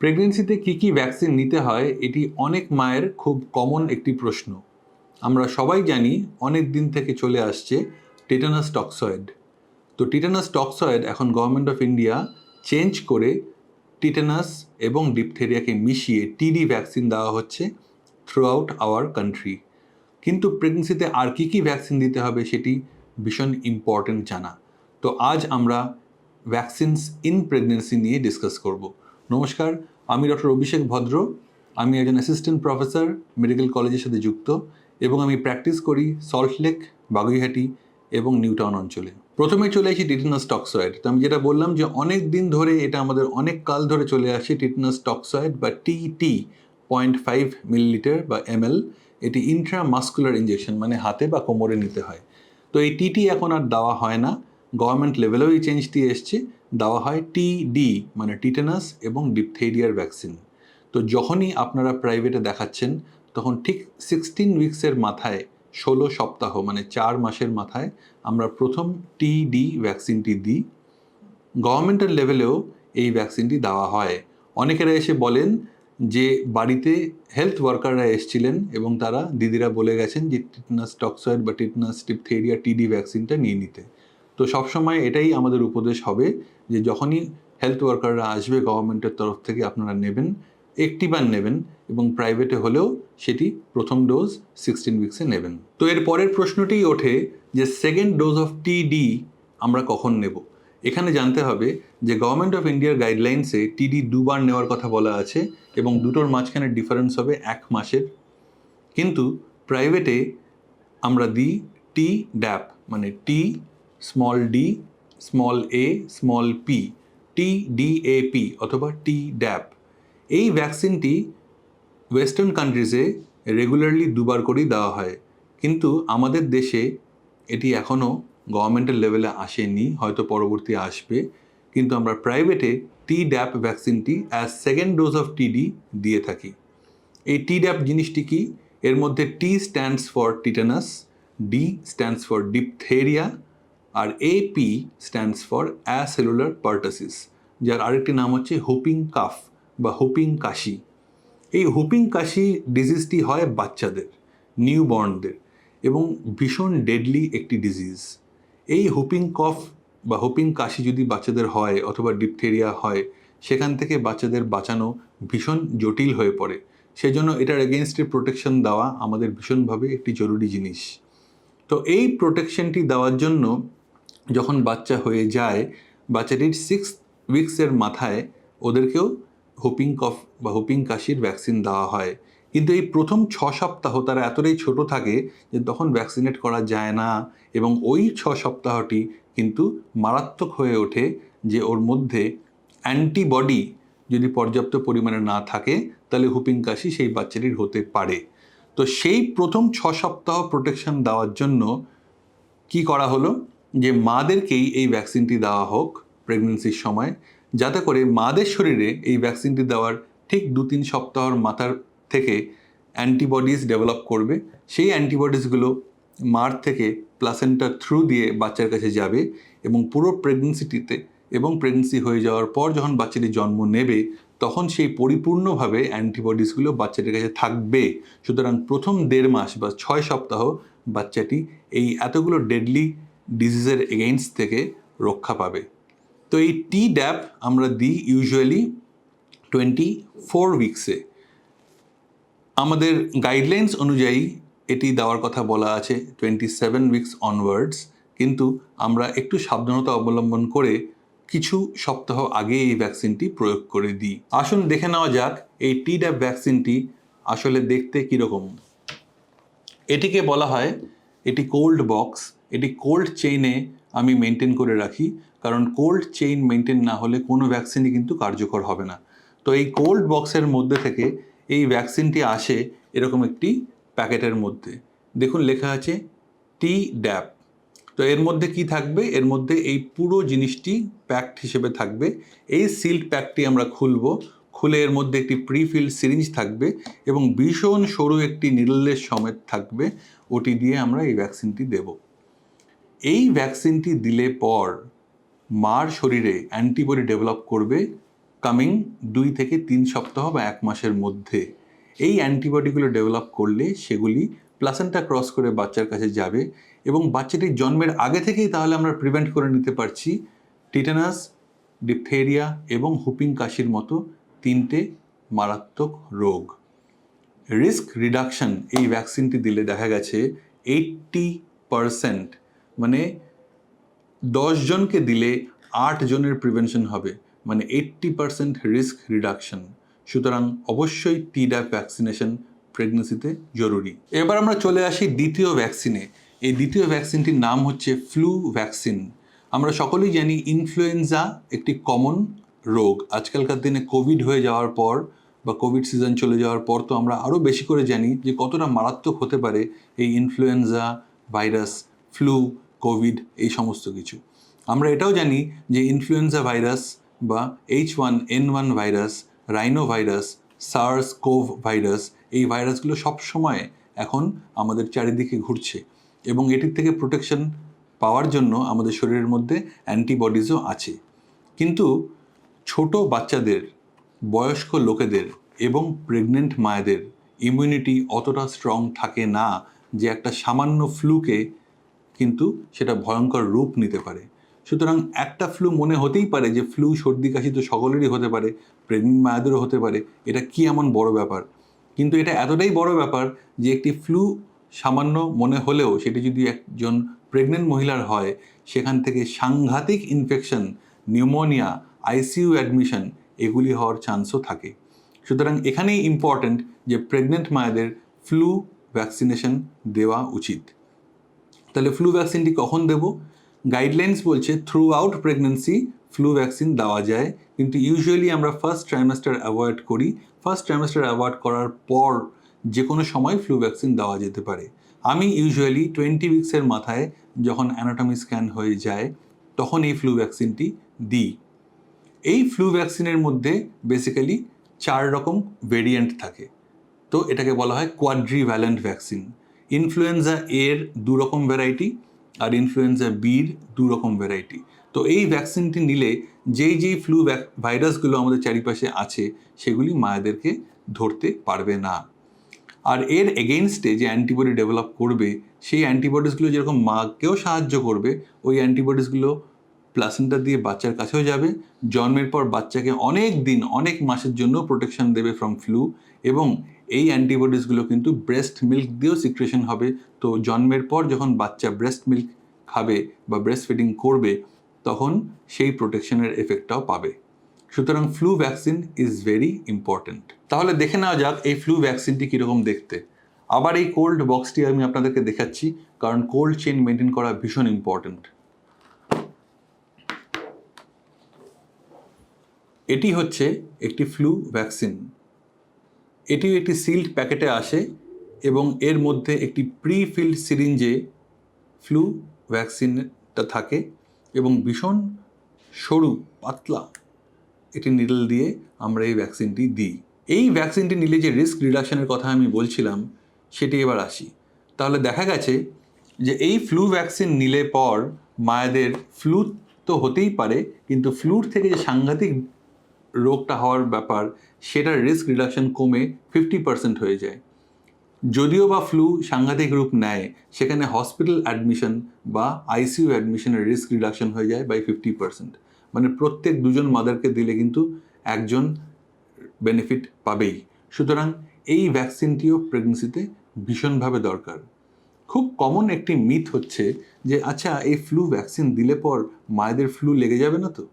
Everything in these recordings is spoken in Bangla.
প্রেগনেন্সিতে কী কী ভ্যাকসিন নিতে হয়, এটি অনেক মায়ের খুব কমন একটি প্রশ্ন। আমরা সবাই জানি অনেক দিন থেকে চলে আসছে টেটানাস টক্সয়েড তো টিটানাস টক্সয়েড এখন গভর্নমেন্ট অফ ইন্ডিয়া চেঞ্জ করে টিটানাস এবং ডিপথেরিয়াকে মিশিয়ে টিডি ভ্যাকসিন দেওয়া হচ্ছে থ্রু আউট আওয়ার কান্ট্রি কিন্তু প্রেগনেন্সিতে আর কী কী ভ্যাকসিন দিতে হবে সেটি ভীষণ ইম্পর্ট্যান্ট জানা। তো আজ আমরা ভ্যাকসিনস ইন প্রেগনেন্সি নিয়ে ডিসকাস করব। নমস্কার, আমি ডক্টর অভিষেক ভদ্র। আমি একজন অ্যাসিস্ট্যান্ট প্রফেসর মেডিকেল কলেজের সাথে যুক্ত এবং আমি প্র্যাকটিস করি সল্টলেক বাগুইহাটি এবং নিউটাউন অঞ্চলে। প্রথমে চলে আসি টিটেনাস টক্সয়েড তো আমি যেটা বললাম যে অনেক দিন ধরে এটা আমাদের অনেক কাল ধরে চলে আসে টিটেনাস টক্সয়েড বা টিটি পয়েন্ট ফাইভ মিলিলিটার বা এমএল এটি ইন্ট্রামাস্কুলার ইঞ্জেকশন মানে হাতে বা কোমরে নিতে হয়। তো এই টিটি এখন আর দেওয়া হয় না। গভর্নমেন্ট লেভেলেও এই চেঞ্জটি এসছে। দেওয়া হয় টিডি মানে টিটেনাস এবং ডিপথেরিয়ার ভ্যাকসিন তো যখনই আপনারা প্রাইভেটে দেখাচ্ছেন, তখন ঠিক সিক্সটিন উইকসের মাথায়, ষোলো সপ্তাহ মানে চার মাসের মাথায় আমরা প্রথম টিডি ভ্যাকসিনটি দিই। গভর্নমেন্টের লেভেলেও এই ভ্যাকসিনটি দেওয়া হয়। অনেকেরা এসে বলেন যে, বাড়িতে হেলথ ওয়ার্কাররা এসেছিলেন এবং তারা দিদিরা বলে গেছেন যে টিটনাস টক্সয়েড বা টিটনাস টিপথেরিয়া টিডি ভ্যাকসিনটা নিয়ে নিতে। তো সবসময় এটাই আমাদের উপদেশ হবে যে যখনই হেলথ ওয়ার্কাররা আসবে গভর্নমেন্টের তরফ থেকে আপনারা নেবেন, একটিবার নেবেন এবং প্রাইভেটে হলেও সেটি প্রথম ডোজ সিক্সটিন উইক্সে নেবেন। তো এর পরের প্রশ্নটিই ওঠে যে সেকেন্ড ডোজ অফ টিডি আমরা কখন নেব? এখানে জানতে হবে যে গভর্নমেন্ট অফ ইন্ডিয়ার গাইডলাইন্সে টিডি দুবার নেওয়ার কথা বলা আছে এবং দুটোর মাঝখানে ডিফারেন্স হবে এক মাসের। কিন্তু প্রাইভেটে আমরা দিই টি ড্যাপ মানে T small D small A small P T DAP অথবা টি ড্যাপ এই ভ্যাকসিনটি ওয়েস্টার্ন কান্ট্রিজে রেগুলারলি দুবার করেই দেওয়া হয়। কিন্তু আমাদের দেশে এটি এখনও গভর্নমেন্টের লেভেলে আসেনি, হয়তো পরবর্তী আসবে। কিন্তু আমরা প্রাইভেটে Tdap ভ্যাকসিনটি as second dose of TD দিয়ে থাকি। এই টি ড্যাপ জিনিসটি কি? এর মধ্যে T stands for tetanus D stands for diphtheria R AP stands for acellular pertussis যার আরেকটি নাম হচ্ছে হুপিং কাফ বা হুপিং কাশি। এই হুপিং কাশি ডিজিজটি হয় বাচ্চাদের নিউ বর্নদের এবং ভীষণ ডেডলি একটি ডিজিজ এই হুপিং কফ বা হুপিং কাশি যদি বাচ্চাদের হয় অথবা ডিপথেরিয়া হয়, সেখান থেকে বাচ্চাদের বাঁচানো ভীষণ জটিল হয়ে পড়ে। সেজন্য এটার এগেনস্টে প্রোটেকশন দেওয়া আমাদের ভীষণভাবে একটি জরুরি জিনিস। তো এই প্রোটেকশনটি দেওয়ার জন্য যখন বাচ্চা হয়ে যায়, বাচ্চাটির সিক্স উইক্সের মাথায় ওদেরকেও হুপিং কফ বা হুপিং কাশির ভ্যাকসিন দেওয়া হয়। কিন্তু এই প্রথম ছ সপ্তাহ তারা এতটাই ছোট থাকে যে তখন ভ্যাকসিনেট করা যায় না এবং ওই ছ সপ্তাহটি কিন্তু মারাত্মক হয়ে ওঠে যে ওর মধ্যে অ্যান্টিবডি যদি পর্যাপ্ত পরিমাণে না থাকে, তাহলে হুপিং কাশি সেই বাচ্চাটির হতে পারে। তো সেই প্রথম ছ সপ্তাহ প্রোটেকশন দেওয়ার জন্য কি করা হলো? যে মাদেরকেই এই ভ্যাকসিনটি দেওয়া হোক প্রেগনেন্সির সময়, যাতে করে মাদের শরীরে এই ভ্যাকসিনটি দেওয়ার ঠিক দু তিন সপ্তাহর মাথার থেকে অ্যান্টিবডিজ ডেভেলপ করবে। সেই অ্যান্টিবডিজগুলো মার থেকে প্লাসেন্টার থ্রু দিয়ে বাচ্চার কাছে যাবে এবং পুরো প্রেগনেন্সিটিতে এবং প্রেগনেন্সি হয়ে যাওয়ার পর যখন বাচ্চাটি জন্ম নেবে, তখন সেই পরিপূর্ণভাবে অ্যান্টিবডিসগুলো বাচ্চাটির কাছে থাকবে। সুতরাং প্রথম দেড় মাস বা ছয় সপ্তাহ বাচ্চাটি এই এতগুলো ডেডলি ডিজিজের এগেইনস্ট থেকে রক্ষা পাবে। তো এই টি ড্যাপ আমরা দিই ইউজুয়ালি টোয়েন্টি ফোর উইকসে আমাদের গাইডলাইন্স অনুযায়ী এটি দেওয়ার কথা বলা আছে টোয়েন্টি সেভেন উইকস অনওয়ার্ডস কিন্তু আমরা একটু সাবধানতা অবলম্বন করে কিছু সপ্তাহ আগে এই ভ্যাকসিনটি প্রয়োগ করে দিই। আসুন দেখে নেওয়া যাক এই টি ড্যাপ ভ্যাকসিনটি আসলে দেখতে কীরকম। এটিকে বলা হয় এটি কোল্ড বক্স এটি কোল্ড চেইনে আমি মেনটেন করে রাখি, কারণ কোল্ড চেইন মেনটেন না হলে কোনো ভ্যাকসিনই কিন্তু কার্যকর হবে না। তো এই কোল্ড বক্সের মধ্যে থেকে এই ভ্যাকসিনটি আসে এরকম একটি প্যাকেটের মধ্যে। দেখুন লেখা আছে টি ড্যাপ তো এর মধ্যে কি থাকবে? এর মধ্যে এই পুরো জিনিসটি প্যাকড হিসেবে থাকবে। এই সিল্ড প্যাকটি আমরা খুলব। খুলে এর মধ্যে একটি প্রিফিল্ড সিরিঞ্জ থাকবে এবং ভীষণ সরু একটি নিডলের সমেত থাকবে, ওটি দিয়ে আমরা এই ভ্যাকসিনটি দেব। এই ভ্যাকসিনটি দিলে পর মার শরীরে অ্যান্টিবডি ডেভেলপ করবে কামিং দুই থেকে তিন সপ্তাহ বা এক মাসের মধ্যে। এই অ্যান্টিবডিগুলো ডেভেলপ করলে সেগুলি প্লাসেন্টা ক্রস করে বাচ্চার কাছে যাবে এবং বাচ্চাটির জন্মের আগে থেকেই তাহলে আমরা প্রিভেন্ট করে নিতে পারছি টিটানাস ডিপথেরিয়া এবং হুপিং কাশির মতো তিনটে মারাত্মক রোগ। রিস্ক রিডাকশন এই ভ্যাকসিনটি দিলে দেখা গেছে এইট্টি পারসেন্ট মানে জনকে দিলে আট জনের প্রিভেনশন হবে মানে এইট্টি পারসেন্ট রিস্ক রিডাকশন সুতরাং অবশ্যই টিড্যাপ ভ্যাকসিনেশন প্রেগনেন্সিতে জরুরি। এবার আমরা চলে আসি দ্বিতীয় ভ্যাকসিনে এই দ্বিতীয় ভ্যাকসিনটির নাম হচ্ছে ফ্লু ভ্যাকসিন আমরা সকলেই জানি ইনফ্লুয়েঞ্জা একটি কমন রোগ। আজকালকার দিনে কোভিড হয়ে যাওয়ার পর বা কোভিড সিজন চলে যাওয়ার পর তো আমরা আরও বেশি করে জানি যে কতটা মারাত্মক হতে পারে এই ইনফ্লুয়েঞ্জা ভাইরাস ফ্লু কোভিড এই সমস্ত কিছু। আমরা এটাও জানি যে ইনফ্লুয়েঞ্জা ভাইরাস বা H one N one virus rhino virus SARS CoV virus এই ভাইরাসগুলো সবসময় এখন আমাদের চারিদিকে ঘুরছে এবং এটির থেকে প্রোটেকশন পাওয়ার জন্য আমাদের শরীরের মধ্যে অ্যান্টিবডিজও আছে। কিন্তু ছোট বাচ্চাদের, বয়স্ক লোকেদের এবং প্রেগনেন্ট মায়েদের ইমিউনিটি অতটা স্ট্রং থাকে না যে একটা সামান্য ফ্লুকে কিন্তু সেটা ভয়ঙ্কর রূপ নিতে পারে। সুতরাং একটা ফ্লু মনে হতেই পারে যে ফ্লু সর্দি, কাশি তো সকলেরই হতে পারে প্রেগনেন্ট মায়েদেরও হতে পারে, এটা কি এমন বড় ব্যাপার? কিন্তু এটা এতটাই বড় ব্যাপার যে একটি ফ্লু সামান্য মনে হলেও সেটি যদি একজন প্রেগনেন্ট মহিলার হয়, সেখান থেকে সাংঘাতিক ইনফেকশন নিউমোনিয়া আইসিইউ অ্যাডমিশন, এগুলি হওয়ার চান্সও থাকে। সুতরাং এখানেই ইম্পর্ট্যান্ট যে প্রেগনেন্ট মায়েদের ফ্লু ভ্যাকসিনেশন দেওয়া উচিত। তাহলে ফ্লু ভ্যাকসিনটি কখন দেব? গাইডলাইন্স বলছে throughout pregnancy flu vaccine দেওয়া যায়, কিন্তু ইউজুয়ালি আমরা ফার্স্ট ট্রাইমাস্টার অ্যাভয়েড করি। ফার্স্ট ট্রাইমাস্টার অ্যাভয়েড করার পর যে কোনো সময় ফ্লু ভ্যাকসিন দেওয়া যেতে পারে। আমি ইউজুয়ালি টোয়েন্টি উইক্সের মাথায় যখন অ্যানাটমি স্ক্যান হয়ে যায়, তখন এই ফ্লু ভ্যাকসিনটি দিই। এই ফ্লু ভ্যাকসিনের মধ্যে বেসিক্যালি চার রকম ভেরিয়েন্ট থাকে। তো এটাকে বলা হয় কোয়াড্রিভ্যালেন্ট ভ্যাকসিন ইনফ্লুয়েঞ্জা এর দু রকম ভ্যারাইটি আর ইনফ্লুয়েঞ্জা বির দু রকম ভ্যারাইটি তো এই ভ্যাকসিনটি নিলে যেই যেই ফ্লু ভাইরাসগুলো আমাদের চারিপাশে আছে, সেগুলি মায়েদেরকে ধরতে পারবে না। আর এর এগেনস্টে যে অ্যান্টিবডি ডেভেলপ করবে, সেই অ্যান্টিবডিসগুলো যেরকম মাকেও সাহায্য করবে, ওই অ্যান্টিবডিসগুলো প্লাসেন্টা দিয়ে বাচ্চার কাছেও যাবে। জন্মের পর বাচ্চাকে অনেক দিন, অনেক মাসের জন্য প্রোটেকশন দেবে ফ্রম ফ্লু এবং এই অ্যান্টিবডিসগুলো কিন্তু ব্রেস্ট মিল্ক দিয়েও সিক্রেশন হবে। তো জন্মের পর যখন বাচ্চা ব্রেস্ট মিল্ক খাবে বা ব্রেস্ট ফিডিং করবে, তখন সেই প্রোটেকশনের এফেক্টটাও পাবে। সুতরাং flu vaccine is very important তাহলে দেখে নেওয়া যাক এই ফ্লু ভ্যাকসিনটি কীরকম দেখতে। আবার এই কোল্ড বক্সটি আমি আপনাদেরকে দেখাচ্ছি, কারণ কোল্ড চেন মেনটেন করা ভীষণ ইম্পর্ট্যান্ট এটি হচ্ছে একটি ফ্লু ভ্যাকসিন এটিও একটি সিল্ড প্যাকেটে আসে এবং এর মধ্যে একটি প্রি ফিল্ড সিরিঞ্জে ফ্লু ভ্যাকসিনটা থাকে এবং ভীষণ সরু, পাতলা একটি নিডল দিয়ে আমরা এই ভ্যাকসিনটি দিই। এই ভ্যাকসিনটি নিলে যে রিস্ক রিডাকশনের কথা আমি বলছিলাম, সেটি এবার আসি। তাহলে দেখা গেছে যে এই ফ্লু ভ্যাকসিন নিলে পর মায়েদের ফ্লু তো হতেই পারে, কিন্তু ফ্লুর থেকে যে সাংঘাতিক রোগটা হওয়ার ব্যাপার, সেটার রিস্ক রিডাকশন কমে ফিফটি পার্সেন্ট হয়ে যায়। যদিও বা ফ্লু সাংঘাতিক রূপ নেয়, সেখানে হসপিটাল অ্যাডমিশন বা আইসিইউ অ্যাডমিশনের রিস্ক রিডাকশন হয়ে যায় বাই ফিফটি পার্সেন্ট মানে প্রত্যেক দুজন মাদারকে দিলে কিন্তু একজন বেনিফিট পাবেই। সুতরাং এই ভ্যাকসিনটিও প্রেগনেন্সিতে ভীষণভাবে দরকার। খুব কমন একটি মিথ হচ্ছে যে আচ্ছা এই ফ্লু ভ্যাকসিন দিলে পর মায়েদের ফ্লু লেগে যাবে না তো?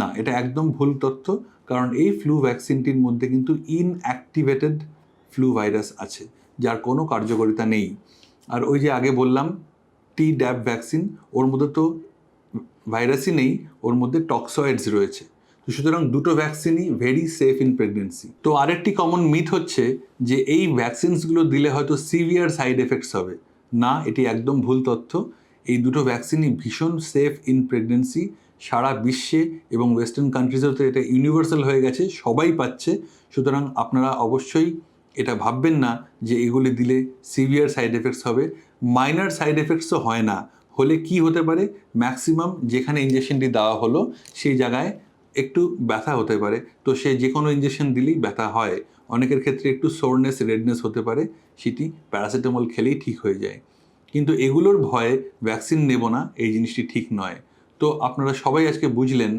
না, এটা একদম ভুল তথ্য, কারণ এই ফ্লু ভ্যাকসিনটির মধ্যে কিন্তু ইনঅ্যাক্টিভেটেড ফ্লু ভাইরাস আছে, যার কোনো কার্যকারিতা নেই। আর ওই যে আগে বললাম টি ড্যাব ভ্যাকসিন ওর মধ্যে তো ভাইরাসই নেই, ওর মধ্যে টক্সয়েডস রয়েছে। তো সুতরাং দুটো ভ্যাকসিনই ভেরি সেফ ইন প্রেগনেন্সি তো আরেকটি কমন মিথ হচ্ছে যে এই ভ্যাকসিনসগুলো দিলে হয়তো সিভিয়ার সাইড এফেক্টস হবে। না, এটি একদম ভুল তথ্য। এই দুটো ভ্যাকসিনই ভীষণ সেফ ইন প্রেগনেন্সি সারা বিশ্বে এবং ওয়েস্টার্ন কান্ট্রিজেও তো এটা ইউনিভার্সাল হয়ে গেছে, সবাই পাচ্ছে। সুতরাং আপনারা অবশ্যই এটা ভাববেন না যে এগুলি দিলে সিভিয়ার সাইড এফেক্টস হবে। মাইনার সাইড এফেক্টসও হয় না। হলে কি হতে পারে? ম্যাক্সিমাম যেখানে ইঞ্জেকশনটি দেওয়া হলো, সেই জায়গায় একটু ব্যথা হতে পারে। তো সে যে কোনো ইঞ্জেকশন দিলেই ব্যথা হয়। অনেকের ক্ষেত্রে একটু সোরনেস রেডনেস হতে পারে। সেটি প্যারাসিটামল খেলেই ঠিক হয়ে যায়। কিন্তু এগুলোর ভয়ে ভ্যাকসিন নেব না, এই জিনিসটি ঠিক নয়। তো আপনারা সবাই আজকে বুঝলেন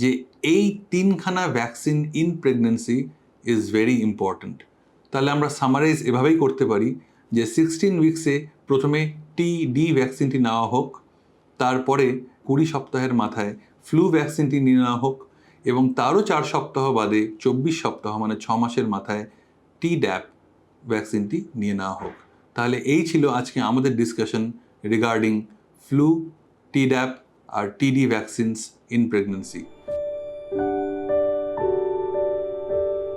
যে এই তিনখানা vaccine in pregnancy is very important তাহলে আমরা সামারাইজ এভাবেই করতে পারি যে সিক্সটিন উইকসে প্রথমে টি ডি ভ্যাকসিনটি নেওয়া হোক, তারপরে কুড়ি সপ্তাহের মাথায় ফ্লু ভ্যাকসিনটি নিয়ে নেওয়া হোক এবং তারও চার সপ্তাহ বাদে চব্বিশ সপ্তাহ মানে ছ মাসের মাথায় টি ড্যাপ ভ্যাকসিনটি নিয়ে নেওয়া হোক। তাহলে এই ছিল আজকে আমাদের discussion regarding flu T dap R TD vaccines in pregnancy